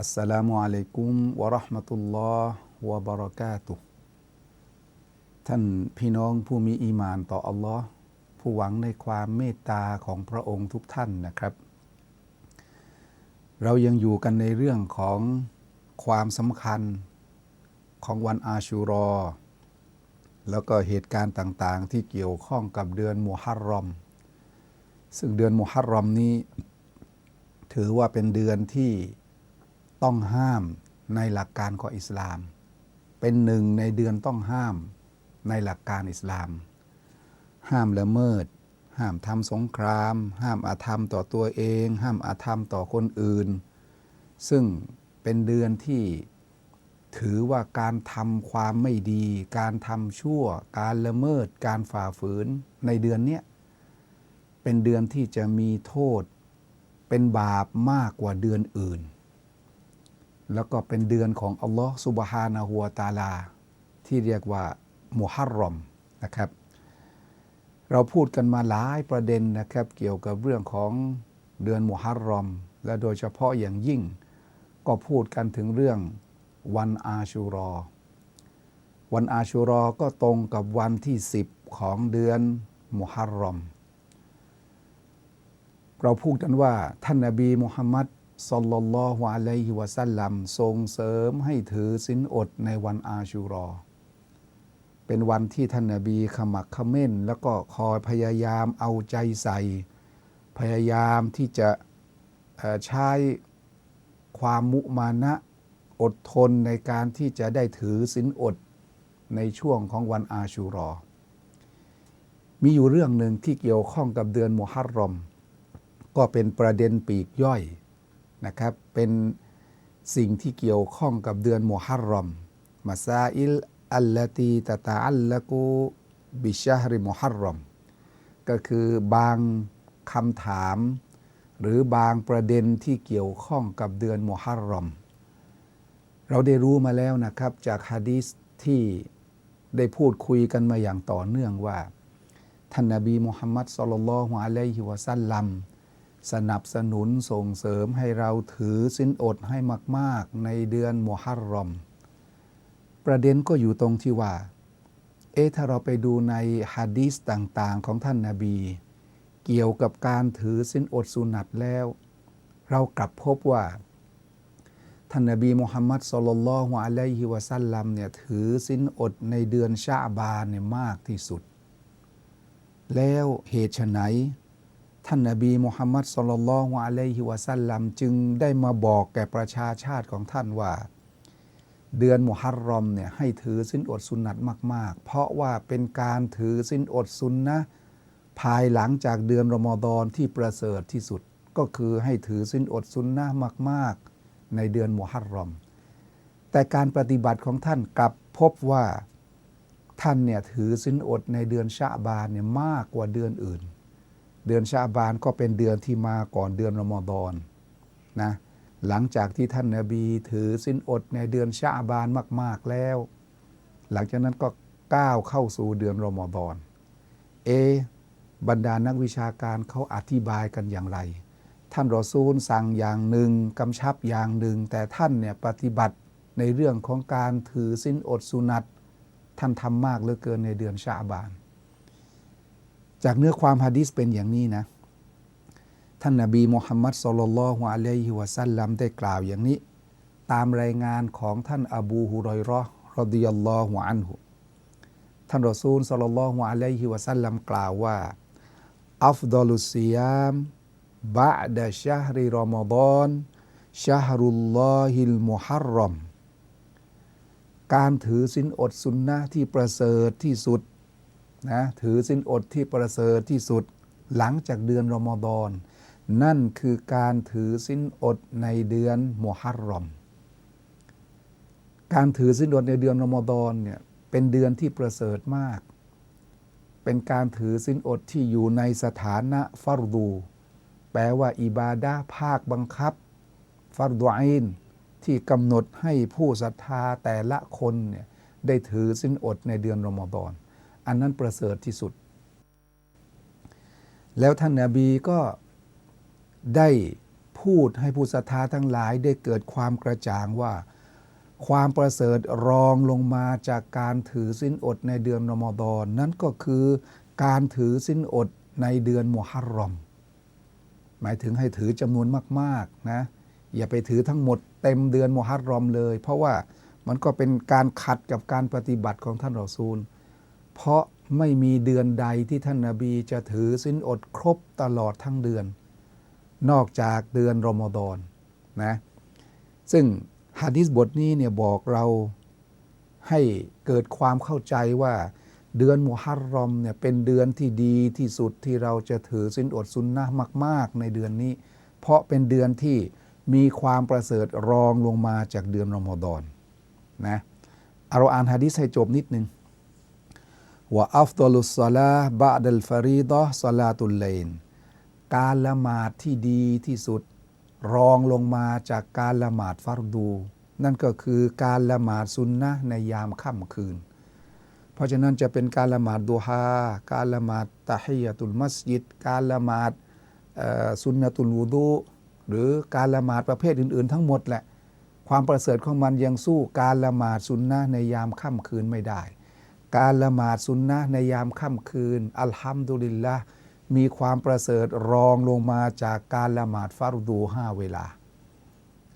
อัสสลามุอะลัยกุมวะราะห์มะตุลลอฮ์วะบะเราะกาตุท่านพี่น้องผู้มีอีมานต่ออัลลอฮ์ผู้หวังในความเมตตาของพระองค์ทุกท่านนะครับ เรายังอยู่กันในเรื่องของความสำคัญของวันอาชูรอ แล้วก็เหตุการณ์ต่างๆ ที่เกี่ยวข้องกับเดือนมุฮัรรอม ซึ่งเดือนมุฮัรรอมนี้ ถือว่าเป็นเดือนที่ ต้องห้ามในหลักการของอิสลาม เป็นหนึ่งในเดือนต้องห้ามในหลักการอิสลาม ห้ามละเมิด ห้ามทำสงคราม ห้ามอาธรรมต่อตัวเอง ห้ามอาธรรมต่อคนอื่น ซึ่งเป็นเดือนที่ถือว่าการทำความไม่ดี การทำชั่ว การละเมิด การฝ่าฝืนในเดือนเนี้ยเป็นเดือนที่จะมีโทษ เป็นบาปมากกว่าเดือนอื่น แล้วก็เป็นเดือนของอัลลอฮ์สุบฮานะฮัวตาลา ที่เรียกว่ามุฮัรรอมนะครับ เราพูดกันมาหลายประเด็นนะครับ เกี่ยวกับเรื่องของเดือนมุฮัรรอม และโดยเฉพาะอย่างยิ่ง ก็พูดกันถึงเรื่องวันอาชูรอ วันอาชูรอก็ตรงกับวันที่ 10 ของเดือนมุฮัรรอม เราพูดกันว่าท่านนบีมุฮัมมัด ศ็อลลัลลอฮุอะลัยฮิวะซัลลัมส่งเสริมให้ถือศีลอดในวันอาชูรอ เป็นวันที่ท่านนบีขมักขม้น แล้วก็คอยพยายามเอาใจใส่ พยายามที่จะใช้ความมุมานะอดทนในการที่จะได้ถือศีลอดในช่วงของวันอาชูรอ มีอยู่เรื่องหนึ่งที่เกี่ยวข้องกับเดือนมุฮัรรอม ก็เป็นประเด็นปีกย่อย นะครับเป็นสิ่งที่เกี่ยวข้องกับเดือนมุฮัรรอมมาซาอิลอัลลตีตะตาอัลละกูบิชาริมุฮัรรอมก็คือบางคำถาม หรือบางประเด็นที่เกี่ยวข้องกับเดือนมุฮัรรอม เราได้รู้มาแล้วนะครับจากฮะดีษที่ได้พูดคุยกันมาอย่างต่อเนื่องว่า ท่านนบีมุฮัมมัดสลลัลลอฮุอะลัยฮิวะซัลลัม สนับสนุนส่งเสริมให้เราถือสินอดให้มาก ๆ ในเดือนมุฮัรรอม ประเด็นก็อยู่ตรงที่ว่า เอ๊ะถ้าเราไปดูในฮะดีษต่าง ๆ ของท่านนาบี เกี่ยวกับการถือสินอดสุนัตแล้ว เรากลับพบว่า ท่านนบีมุฮัมมัดสลลัลฮุอะลัยฮิวะซัลลัมเนี่ยถือสินอดในเดือนชาบานเนี่ยมากที่สุด แล้วเหตุไฉน ท่านนบีมุฮัมมัดสุลลัลฮุอะลัยฮิวะซัลลัมจึงได้มาบอกแก่ประชาชาติของท่านว่า เดือนมุฮัรรอมเนี่ยให้ถือสินอดสุนนัตมาก ๆ เพราะว่าเป็นการถือสินอดสุนนะภายหลังจากเดือนรอมฎอนที่ประเสริฐที่สุด ก็คือให้ถือสินอดสุนนะมาก ๆ ในเดือนมุฮัรรอม แต่การปฏิบัติของท่านกลับพบว่าท่านเนี่ยถือสินอดในเดือนชาบานเนี่ยมากกว่าเดือนอื่น เดือนชาบานก็เป็นเดือนที่มาก่อนเดือนรอมฎอนนะหลังจากที่ท่านนาบีถือสินอดในเดือนชาบานมาก ๆแล้ว หลังจากนั้นก็ก้าวเข้าสู่เดือนรอมฎอนเอบรรดานักวิชาการเขาอธิบายกันอย่างไร ท่านรอซูลสั่งอย่างหนึ่งกำชับอย่างหนึ่ง แต่ท่านเนี่ยปฏิบัติในเรื่องของการถือสินอดสุนัตท่านทำมากเหลือเกินในเดือนชาบาน จากเนื้อความฮะดิษเป็นอย่างนี้นะ ท่านนาบีมุฮัมมัดสุลลัลฮุอะลัยฮิวะซัลลัมได้กล่าวอย่างนี้ ตามรายงานของท่านอบูฮุรอยราะห์รดิยัลลอฮุอันฮุท่านรอซูลสุลลัลฮุอะลัยฮิวะซัลลัมกล่าวว่าอัฟดอลุสซิยามบะดะชะฮริรอมฎอนชะฮรุลลอฮิลมุฮัรรอมการถือสินอดสุนนะที่ประเสริฐที่สุด นะถือสินอดที่ประเสริฐที่สุดหลังจากเดือนรอมฎอนนั่นคือการถือสินอดในเดือนมุฮัรรอม การถือสินอดในเดือนรอมฎอนเนี่ยเป็นเดือนที่ประเสริฐมาก เป็นการถือสินอดที่อยู่ในสถานะฟัรดู แปลว่าอิบาดะห์ภาคบังคับฟัรดูอินที่กำหนดให้ผู้ศรัทธาแต่ละคนเนี่ยได้ถือสินอดในเดือนรอมฎอน อันนั้นประเสริฐที่สุด แล้วท่านนาบีก็ได้พูดให้ผู้ศรัทธาทั้งหลายได้เกิดความกระจ่างว่า ความประเสริฐรองลงมาจากการถือสินอดในเดือนรอมฎอนนั่นก็คือการถือสินอดในเดือนมุฮัรรอม หมายถึงให้ถือจำนวนมากๆนะอย่าไปถือทั้งหมดเต็มเดือนมุฮัรรอมเลย เพราะว่ามันก็เป็นการขัดกับการปฏิบัติของท่านรอซูล เพราะไม่มีเดือนใดที่ท่านนาบีจะถือสินอดครบตลอดทั้งเดือน นอกจากเดือนรอมฎอนนะซึ่งฮะดิษบทนี้เนี่ยบอกเราให้เกิดความเข้าใจว่าเดือนมุฮัรรอมเนี่ยเป็นเดือนที่ดีที่สุดที่เราจะถือสินอดซุนนะมาก ๆ ในเดือนนี้ เพราะเป็นเดือนที่มีความประเสริฐรองลงมาจากเดือนรอมฎอนนะเอาเราอ่านฮะดิษให้จบนิดนึง ว่าอัฟดลุสซาลาบะดัลฟารีดะสลาตุลเลนการละหมาดที่ดีที่สุด รองลงมาจากการละหมาดฟัรดู นั่นก็คือการละหมาดซุนนะในยามค่ำคืน เพราะฉะนั้นจะเป็นการละหมาดดูฮาการละหมาดตะฮียตุลมัสยิด การละหมาดซุนนะตุลวูดูหรือการละหมาดประเภทอื่น ๆ ทั้งหมดแหละ ความประเสริฐของมันยังสู้การละหมาดซุนนะในยามค่ำคืนไม่ได้ การละหมาดซุนนะในยามค่ำคืน อัลฮัมดุลิลละมีความประเสริฐรองลงมาจากการละหมาดฟารุดูห้าเวลา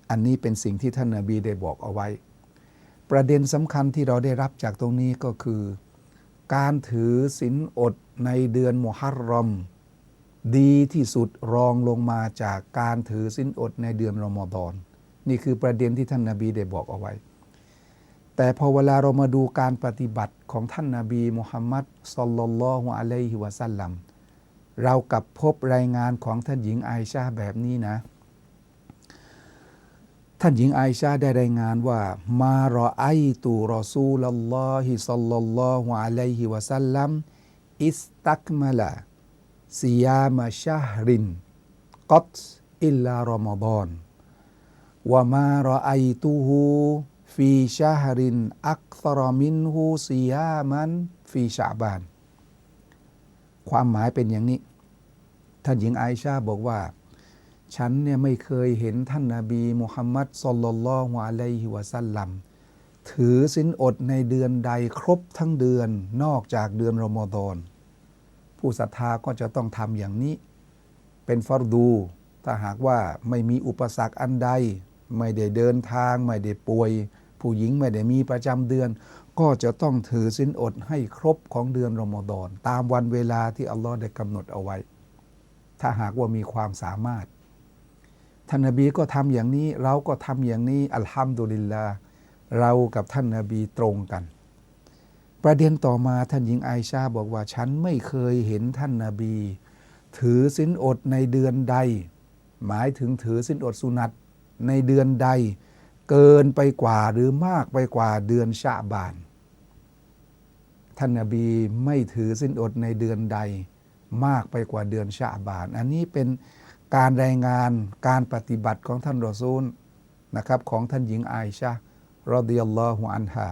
อันนี้เป็นสิ่งที่ท่านนาบีได้บอกเอาไว้ ประเด็นสำคัญที่เราได้รับจากตรงนี้ก็คือ การถือศีลอดในเดือนมุฮัรรอม ดีที่สุดรองลงมาจากการถือศีลอดในเดือนรอมฎอนนี่คือประเด็นที่ท่านนาบีได้บอกเอาไว้ แต่พอเวลาเรามาดูการปฏิบัติของท่านนาบีมุฮัมมัดสลลัลลอฮุอะลัยฮิวะสัลลัมเรากับพบรายงานของท่านหญิงไอชาแบบนี้นะ ท่านหญิงไอชาได้รายงานว่า มารอไอตูรอซูลัลลอฮิสัลลัลลอฮุอะลัยฮิวะสัลลัมอิสตักมะละซิยามะชะฮรินกัตอิลลารอมฎอนวะมารอไอตูฮู ฟีชะฮริน อักษรมินฮูซิยามัน ฟีชาบาน ความหมายเป็นอย่างนี้ ท่านหญิงไอชาบอกว่า ฉันเนี่ยไม่เคยเห็นท่านนาบีมุฮัมมัดสลลัลลอฮุอะลัยฮิวะสัลลัมถือสินอดในเดือนใดครบทั้งเดือนนอกจากเดือนรอมฎอน ผู้ศรัทธาก็จะต้องทำอย่างนี้ เป็นฟารดู ถ้าหากว่าไม่มีอุปสรรคอันใด ไม่ได้เดินทาง ไม่ได้ป่วย ผู้หญิงไม่ได้มีประจำเดือน ก็จะต้องถือสินอดให้ครบของเดือนรอมฎอนตามวันเวลาที่อัลลอฮ์ได้กำหนดเอาไว้ ถ้าหากว่ามีความสามารถท่านนบีก็ทำอย่างนี้เราก็ทำอย่างนี้อัลฮัมดุลิลลาห์เรากับท่านนาบีตรงกัน ประเด็นต่อมาท่านหญิงไอชาบอกว่าฉันไม่เคยเห็นท่านนาบี ถือสินอดในเดือนใด หมายถึงถือสินอดสุนัตในเดือนใด เกินไปกว่าหรือมากไปกว่าเดือนชาบาน ท่านนาบีไม่ถือสินอดในเดือนใด มากไปกว่าเดือนชาบาน อันนี้เป็นการรายงานการปฏิบัติของท่านรอซูลนะครับของท่านหญิงไอชารอดิยัลลอฮุอันฮา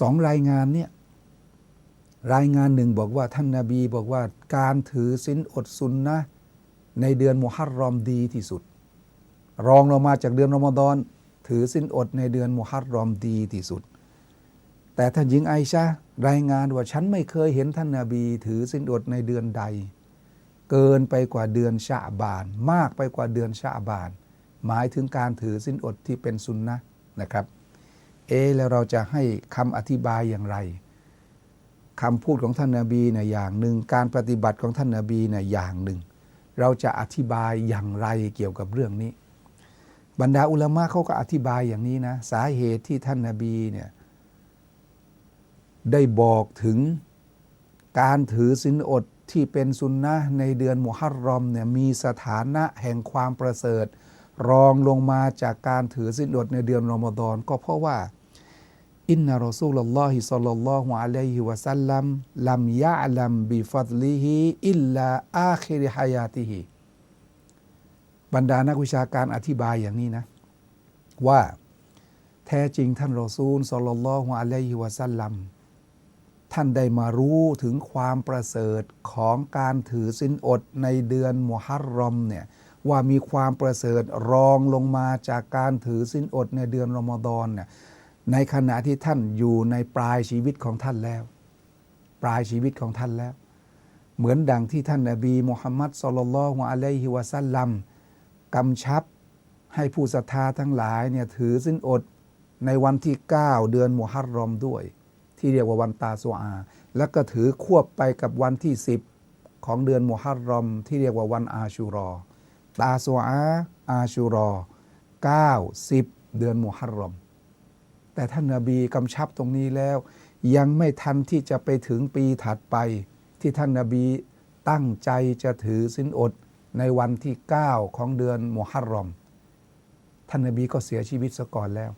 สองรายงานเนี่ยรายงานหนึ่งบอกว่าท่านนาบีบอกว่าการถือสินอดซุนนะในเดือนมุฮัรรอมดีที่สุด รองลงมาจากเดือนรอมฎอนถือสินอดในเดือนมุฮัรรอมดีที่สุด แต่ท่านหญิงไอชารายงานว่าฉันไม่เคยเห็นท่านนาบี ถือสินอดในเดือนใด เกินไปกว่าเดือนชาบาน มากไปกว่าเดือนชาบาน หมายถึงการถือสินอดที่เป็นซุนนะนะครับ เอแล้วเราจะให้คำอธิบายอย่างไรคำพูดของท่านนาบีเนี่ยอย่างหนึ่งการปฏิบัติของท่านนาบีเนี่ยอย่างหนึ่ง เราจะอธิบายอย่างไรเกี่ยวกับเรื่องนี้ บรรดาอุลามะเขาก็อธิบายอย่างนี้นะ สาเหตุที่ท่านนาบีเนี่ยได้บอกถึงการถือสินอดที่เป็นสุนนะในเดือนมุฮัรรอมเนี่ยมีสถานะแห่งความประเสริฐ รองลงมาจากการถือสินอดในเดือนรอมฎอนก็เพราะว่าอินนารอซูลลอฮิซัลลัลลอฮุอะลัยฮิวะสัลลัมลัมยะลัมบิฟัดลิฮิอิลลาอาคิริฮายาติฮิ บรรดานักวิชาการอธิบายอย่างนี้นะ ว่าแท้จริงท่านรอซูลสลลัลลอฮุอะลัยฮิวะสัลลัมท่านได้มารู้ถึงความประเสริฐของการถือสินอดในเดือนมุฮัรรอมเนี่ยว่ามีความประเสริฐรองลงมาจากการถือสินอดในเดือนรอมฎอนเนี่ยในขณะที่ท่านอยู่ในปลายชีวิตของท่านแล้ว ปลายชีวิตของท่านแล้ว เหมือนดังที่ท่านนบีมุฮัมมัดสุลลัลลอฮุอะลัยฮิวะสัลลัม กำชับให้ผู้ศรัทธาทั้งหลายเนี่ยถือสินอดในวันที่ 9 เดือนมุฮัรรอมด้วย ที่เรียกว่าวันตาสุอาแล้วก็ถือควบไปกับวันที่ 10 ของเดือนมุฮัรรอม ที่เรียกว่าวันอาชูรอ ตาสุอาอาชูรอ 9 10 เดือนมุฮัรรอม แต่ท่านนาบีกำชับตรงนี้แล้ว ยังไม่ทันที่จะไปถึงปีถัดไป ที่ท่านนาบีตั้งใจจะถือสินอด ในวันที่ 9 ของเดือนมุฮัรรอม ท่านนบีก็เสียชีวิตซะก่อนแล้ว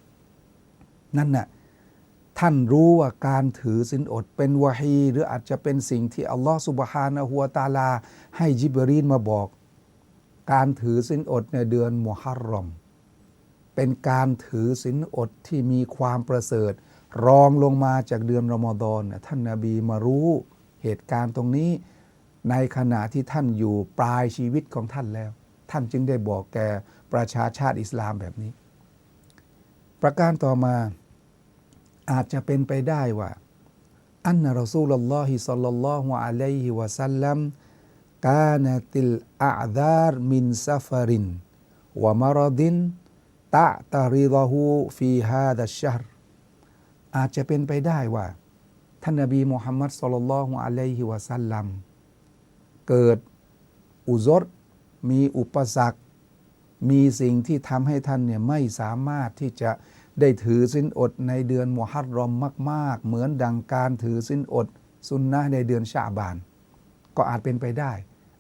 นั่นน่ะท่านรู้ว่าการถือสินอดเป็นวะฮีหรืออาจจะเป็นสิ่งที่อัลลอฮฺสุบฮานะฮัวตาลา ให้จิบรีนมาบอก การถือสินอดในเดือนมุฮัรรอม เป็นการถือสินอดที่มีความประเสริฐ รองลงมาจากเดือนรอมฎอนน่ะท่านนาบีมารู้เหตุการณ์ตรงนี้ ในขณะที่ท่านอยู่ปลายชีวิตของท่านแล้ว ท่านจึงได้บอกแก่ประชาชาติอิสลามแบบนี้ ประการต่อมาอาจจะเป็นไปได้ว่า อันนรอซูลลอฮิสัลลัลลอฮุอะลัยฮิวะสัลลัมกาณติลอาดารมินซาฟารินวะมารดินตะตาริดะฮูฟีฮาดัชชฮรอาจจะเป็นไปได้ว่า ท่านนบีมุฮัมมัดสุลลัลลอฮุอะลัยฮิวะสัลลัม เกิดอุซรมีอุปสรรค มีสิ่งที่ทำให้ท่านเนี่ยไม่สามารถที่จะได้ถือสินอดในเดือนมุฮัรรอมมาก ๆ เหมือนดังการถือสินอดสุนนะในเดือนชาบาน ก็อาจเป็นไปได้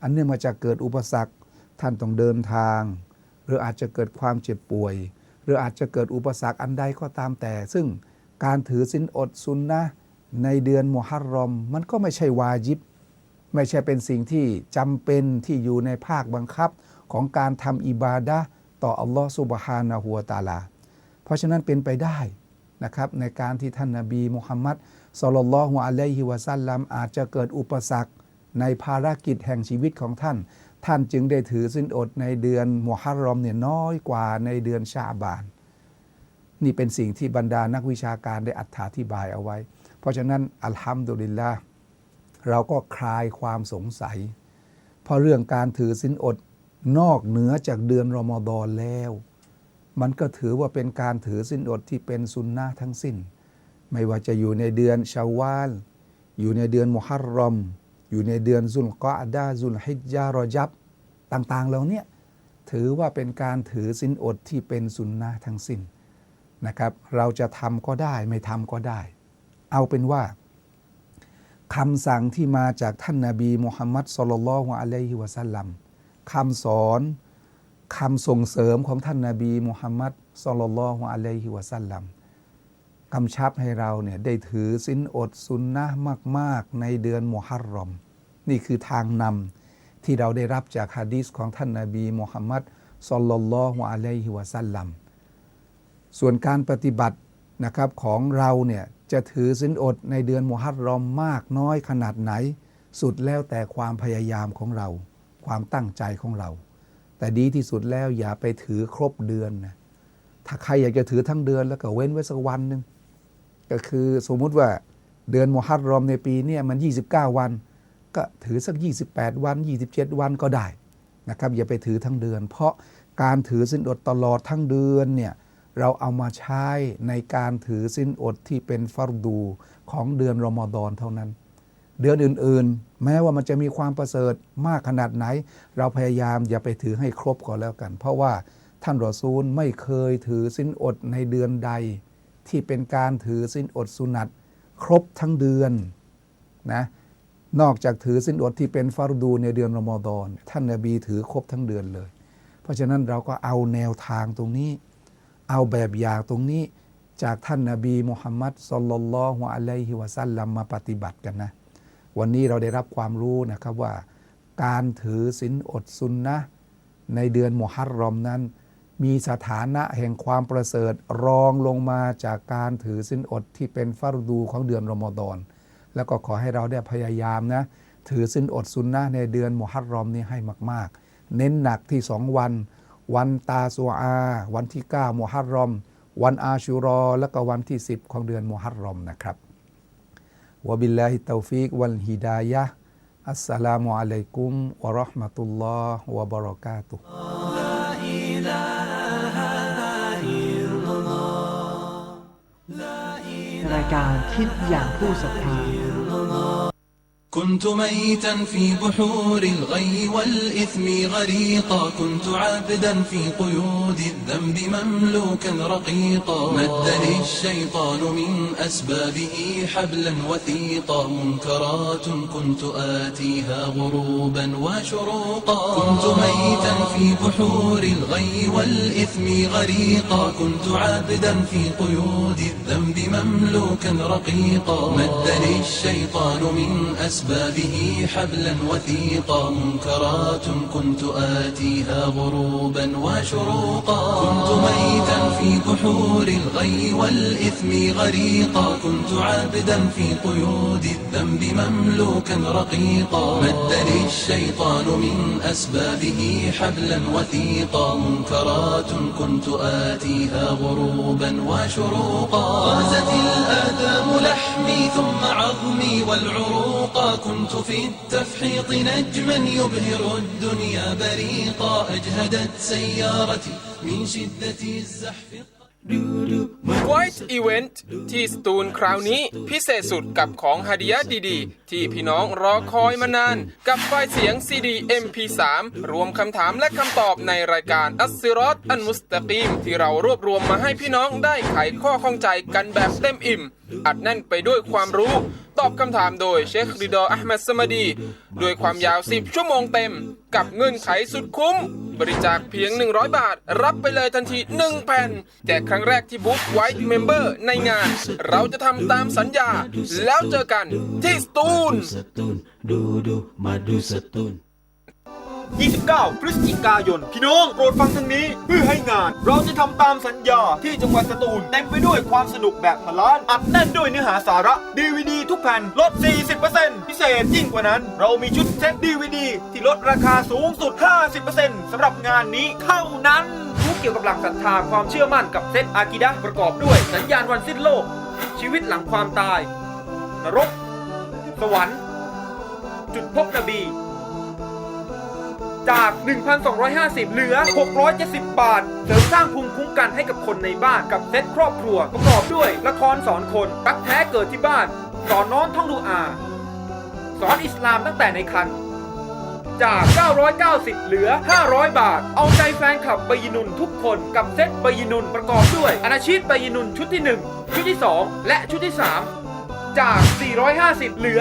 อันเนื่องมาจากเกิดอุปสรรคท่านต้องเดินทาง หรืออาจจะเกิดความเจ็บป่วย หรืออาจจะเกิดอุปสรรคอันใดก็ตามแต่ ซึ่งการถือสินอดสุนนะในเดือนมุฮัรรอม มันก็ไม่ใช่วาจิบ ไม่ใช่เป็นสิ่งที่จำเป็นที่อยู่ในภาคบังคับของการทำอิบาดะต่ออัลลอฮฺสุบฮานะฮัวตาลา เพราะฉะนั้นเป็นไปได้นะครับในการที่ท่านนาบีมุฮัมมัดสุลลัลฮุอะลัยฮิวะสัลลัมอาจจะเกิดอุปสรรคในภารกิจแห่งชีวิตของท่าน ท่านจึงได้ถือสินอดในเดือนมุฮัรรอมเนี่ยน้อยกว่าในเดือนชาบาน นี่เป็นสิ่งที่บรรดานักวิชาการได้อธิบายเอาไว้ เพราะฉะนั้นอัลฮัมดุลิลละ เราก็คลายความสงสัย เพราะเรื่องการถือสินอดนอกเหนือจากเดือนรอมฎอนแล้ว มันก็ถือว่าเป็นการถือสินอดที่เป็นสุนนะทั้งสิ้น ไม่ว่าจะอยู่ในเดือนชาวาล อยู่ในเดือนมุฮัรรอม อยู่ในเดือนซุลกออาดาซุลฮิจญารอยับ ต่างๆเหล่านี้ถือว่าเป็นการถือสินอดที่เป็นสุนนะทั้งสิ้นนะครับ เราจะทำก็ได้ไม่ทำก็ได้ เอาเป็นว่า คำสั่งที่มาจากท่านนาบีมุฮัมมัดสุลลัลฮุอะลัยฮิวะสัลลัมคำสอนคำส่งเสริมของท่านนาบีมุฮัมมัดสุลลัลฮุอะลัยฮิวะสัลลัมกำชับให้เราเนี่ยได้ถือสินอดสุนนะมาก ๆ ในเดือนมุฮัรรอม นี่คือทางนำที่เราได้รับจากฮะดีษของท่านนาบีมุฮัมมัดสุลลัลฮุอะลัยฮิวะสัลลัมส่วนการปฏิบัติ นะครับของเราเนี่ยจะถือสินอดในเดือนมุฮัรรอมมากน้อยขนาดไหน สุดแล้วแต่ความพยายามของเรา ความตั้งใจของเรา แต่ดีที่สุดแล้วอย่าไปถือครบเดือนนะถ้าใครอยากจะถือทั้งเดือนแล้วก็เว้นไว้สักวันหนึ่งก็คือสมมุติว่าเดือนมุฮัรรอมในปีเนี่ยมัน 29 วัน ก็ถือสัก 28 วัน 27 วันก็ได้นะครับอย่าไปถือทั้งเดือน เพราะการถือสินอดตลอดทั้งเดือนเนี่ย เราเอามาใช้ในการถือสินอดที่เป็นฟัรดูของเดือนรอมฎอนเท่านั้น เดือนอื่นๆ แม้ว่ามันจะมีความประเสริฐมากขนาดไหน เราพยายามอย่าไปถือให้ครบก่อนแล้วกัน เพราะว่าท่านรอซูลไม่เคยถือสินอดในเดือนใด ที่เป็นการถือสินอดสุนัตครบทั้งเดือนนะนอกจากถือสินอดที่เป็นฟารดูในเดือนรอมฎอนท่านนบีถือครบทั้งเดือนเลย เพราะฉะนั้นเราก็เอาแนวทางตรงนี้ เอาแบบอย่างตรงนี้จากท่านนาบีมุฮัมมัดสลลัลลอฮุอะลัยฮิวะซัลลัมมาปฏิบัติกันนะ วันนี้เราได้รับความรู้นะครับว่า การถือศีลอดซุนนะในเดือนมุฮัรรอมนั้น มีสถานะแห่งความประเสริฐรองลงมาจากการถือศีลอดที่เป็นฟารดูของเดือนรอมฎอนแล้วก็ขอให้เราได้พยายามนะ ถือศีลอดซุนนะในเดือนมุฮัรรอมนี้ให้มาก ๆ เน้นหนักที่สองวัน วันตาซัวอา วันที่9มุฮัรรอม วันอาชูรอ และก็วันที่ 10 ของเดือนมุฮัรรอมนะครับวบิลลาฮิตาฟิกวัลฮิดายะอัสสลามุอะลัยกุมวะราะห์มะตุลลอฮ์วะบะเราะกาตุรายการคิดอย่างผู้ศรัทธา كنت ميتا في بحور الغي والإثم غريقا. كنت عابدا في قيود الذنب مملوكا رقيقا. مدني الشيطان من أسبابه حبلا وثيقا. منكرات كنت آتيها غروبا وشروقا. كنت ميتا في بحور الغي والإثم غريقا. كنت عابدا في قيود الذنب مملوكا رقيقا. مدني الشيطان من أسبابه حبلا وثيقا منكرات كنت آتيها غروبا وشروقا. كنت ميتا في بحور الغي والإثم غريقا. كنت عابدا في قيود الذنب مملوكا رقيقا. مدني الشيطان من أسبابه حبلا وثيقا. منكرات كنت آتيها غروبا وشروقا. غازت الآثام لحمي ثم عظمي والعروقا. كنت في التفحيط نجما يبهر الدنيا بريقا أجهدت سيارتي من شدة الزحف White Event ที่สตูลคราวนี้พิเศษสุดกับของฮาดิยะดีๆ ที่พี่น้องรอคอยมานาน กับไฟล์เสียง CD MP3 รวมคำถามและคำตอบในรายการอัสซิรอตอันมุสตะกีม ที่เรารวบรวมมาให้พี่น้องได้ไขข้อข้องใจกันแบบเต็มอิ่ม อัดแน่นไปด้วยความรู้ ตอบคำถามโดยเชคริดออัลมัดสมาดีด้วยความยาว 10 ชั่วโมงเต็ม กับเงื่อนไขสุดคุ้ม บริจาคเพียง 100 บาท รับไปเลยทันที 1 แผ่น แจกครั้งแรกที่บุ๊คไวท์เมมเบอร์ในงาน เราจะทำตามสัญญา แล้วเจอกันที่สตูน 29 พฤศจิกายน พี่น้องโปรดฟังทางนี้เพื่อให้งาน เราจะทำตามสัญญาที่จังหวัดสตูลเต็มไปด้วยความสนุกแบบพลานอัดแน่นด้วยเนื้อหาสาระ DVD ทุกแผ่นลด 40%พิเศษยิ่งกว่านั้น เรามีชุดเซ็ต DVD ที่ลดราคาสูงสุด 50%สำหรับงานนี้เท่านั้นรู้เกี่ยวกับหลักศรัทธาความเชื่อมั่นกับเซตอากิดะประกอบด้วยสัญญาณวันสิ้นโลก ชีวิตหลังความตาย นรก สวรรค์ จุดพบนบี จาก 1,250 เหลือ 670 บาทเสริมสร้างภูมิคุ้มกันให้กับคนในบ้านกับเซตครอบครัวประกอบด้วย ละครสอนคนรักแท้เกิดที่บ้าน สอนน้องท่องดูอา สอนอิสลามตั้งแต่ในครรภ์จาก 990 เหลือ 500 บาท เอาใจแฟนคลับใบยินุนทุกคนกับเซตใบยินุนประกอบด้วยอนาชีตใบยินุนชุดที่ 1 ชุดที่ 2 และชุดที่ 3 จาก 450 เหลือ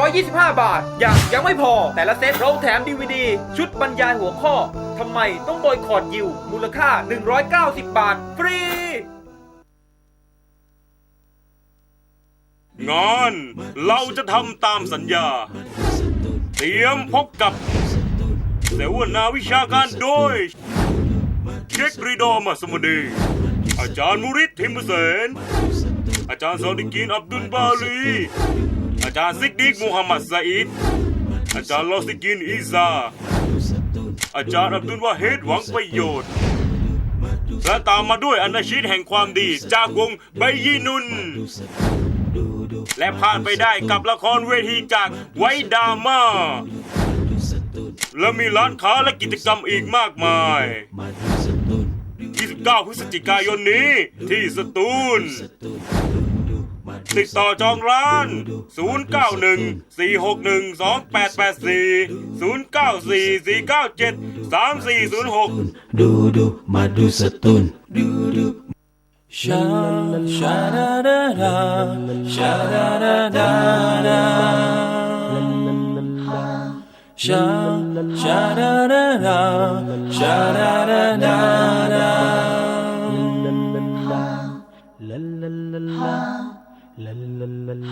225 บาท อย่างยังไม่พอ แต่ละเซตเราแถม DVD ชุดบรรยายหัวข้อทำไมต้องบอยคอรดยิว มูลค่า 190 บาท ฟรีงานเราจะทำตามสัญญา เตรียมพบกับเสวนาวิชาการโดย เชคริดอมัสมุดี อาจารย์มุริทิมเสน อาจารย์ซอดิกีนอับดุลบาลีอาจารย์ซิกดิกมูฮัมหมัดซาอิดอาจารย์ลอสิกินอีซาอาจารย์อับดุลวาเฮดหวังประโยชน์และตามมาด้วยอนาชีตแห่งความดี จากวงไบยีนุน และผ่านไปได้กับละครเวทีจากไวดามาและมีร้านค้าและกิจกรรมอีกมากมาย 29พฤศจิกายนนี้ ที่สตูล ติดต่อจองร้าน 091 461 2884 094 497 3406 ดูดูมาดูสตุน Sha sha da da da, sha da da da da. sha sha da da da sha da da da da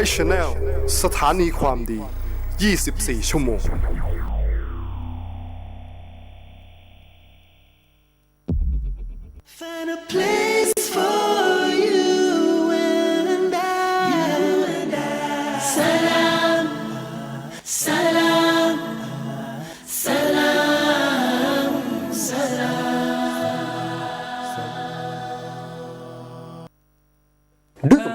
ไวชแนลสถานีความดี 24 ชั่วโมง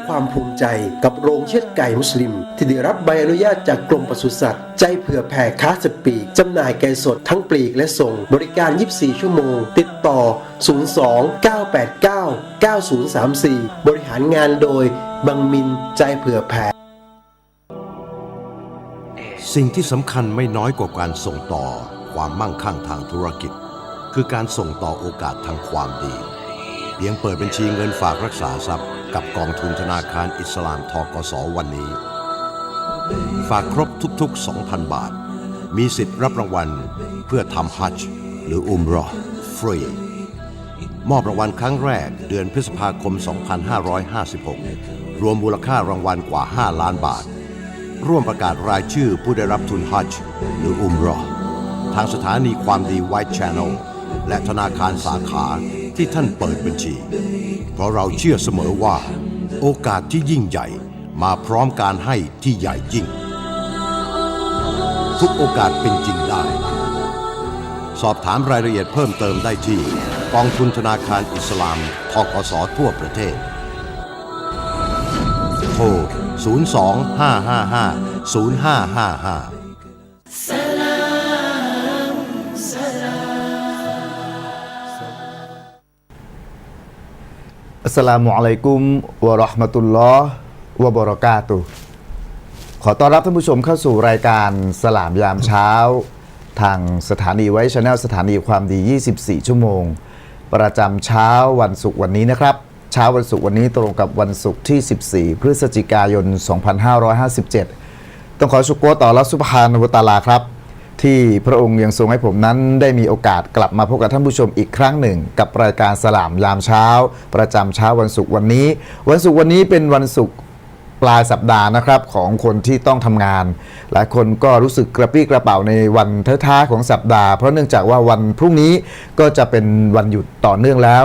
ความภูมิใจกับโรงเชือดไก่มุสลิม ที่ได้รับใบอนุญาตจากกรมปศุสัตว์ ใจเผื่อแผ่ค้าสตีกจำหน่ายไก่สดทั้งปลีกและส่ง บริการ 24 ชั่วโมง ติดต่อ 02 989 9034 บริหารงานโดย บังมินใจเผื่อแผ่สิ่งที่สำคัญไม่น้อยกว่าการส่งต่อความมั่งคั่งทางธุรกิจ คือการส่งต่อโอกาสทางความดี เพียงเปิดบัญชีเงินฝากรักษาทรัพย์ กับกองทุนธนาคารอิสลามทกสวันนี้ ฝากครบทุกๆ 2,000 บาท มีสิทธิ์รับรางวัลเพื่อทำฮัจญ์หรืออุมรอฟรี มอบรางวัลครั้งแรกเดือนพฤษภาคม 2556 รวมมูลค่ารางวัลกว่า 5 ล้านบาท ร่วมประกาศรายชื่อผู้ได้รับทุนฮัจญ์หรืออุมรอทางสถานีความดี White Channel และธนาคารสาขาที่ท่านเปิดบัญชี เพราะเราเชื่อเสมอว่า โอกาสที่ยิ่งใหญ่มาพร้อมการให้ที่ใหญ่ยิ่ง ทุกโอกาสเป็นจริงได้ สอบถามรายละเอียดเพิ่มเติมได้ที่ กองทุนธนาคารอิสลามทกสทั่วประเทศ โทร 025550555 สลามุอะลัยกุมวะราะห์มะตุลลอฮ์วะบะเราะกาตุขอต้อนรับท่านผู้ชมเข้าสู่รายการสลามยามเช้า ทางสถานีไว้ชแนลสถานีความดี 24 ชั่วโมง ประจำเช้าวันศุกร์วันนี้นะครับ เช้าวันศุกร์วันนี้ตรงกับวันศุกร์ที่ 14 พฤศจิกายน 2557 ต้องขอชุกโกต่อรัสุภานุวตาลาครับ ที่พระองค์ยังทรงให้ผมนั้นได้มีโอกาสกลับมาพบกับท่านผู้ชมอีกครั้งหนึ่ง กับรายการสลามยามเช้า ประจำเช้าวันศุกร์วันนี้ วันศุกร์วันนี้เป็นวันศุกร์ปลายสัปดาห์นะครับของคนที่ต้องทำงาน หลายคนก็รู้สึกกระปี้กระเป๋าในวันท้ายๆของสัปดาห์เพราะเนื่องจากว่าวันพรุ่งนี้ก็จะเป็นวันหยุดต่อเนื่องแล้ว